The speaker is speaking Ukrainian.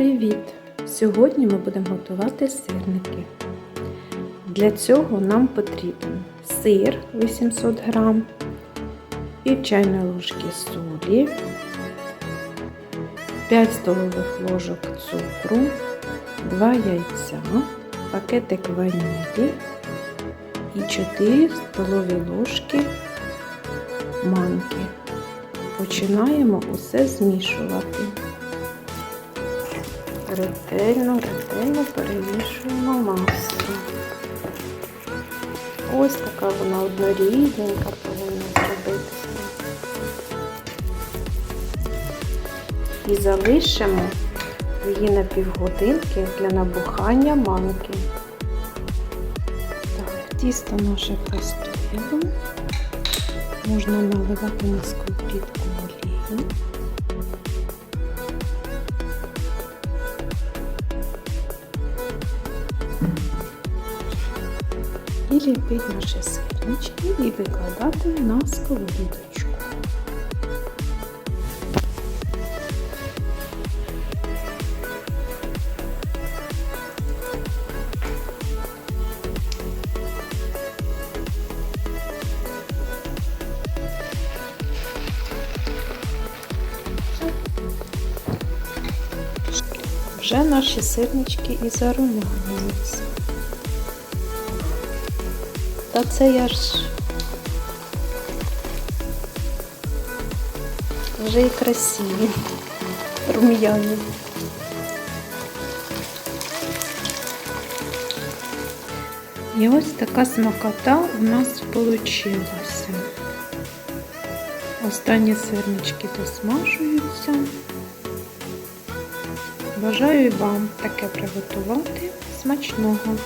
Привіт! Сьогодні ми будемо готувати сирники. Для цього нам потрібен сир 800 г, пів чайної ложки солі, 5 столових ложок цукру, 2 яйця, пакетик ванілі і 4 столові ложки манки. Починаємо усе змішувати. Ретельно, ретельно перемішуємо масу. Ось така вона однорідненька повинна зробитися. І залишимо її на півгодинки для набухання манки. Так, тісто наше постояло. Можна наливати на сковорідку олію. І ліпити наші сирнички і викладати на сковорідочку. Вже наші сирнички і зарумянилися. Та це я ж вже і красиві, рум'яні. І ось така смакота у нас вийшла. Останні сирнички досмажуються. Бажаю вам таке приготувати смачного.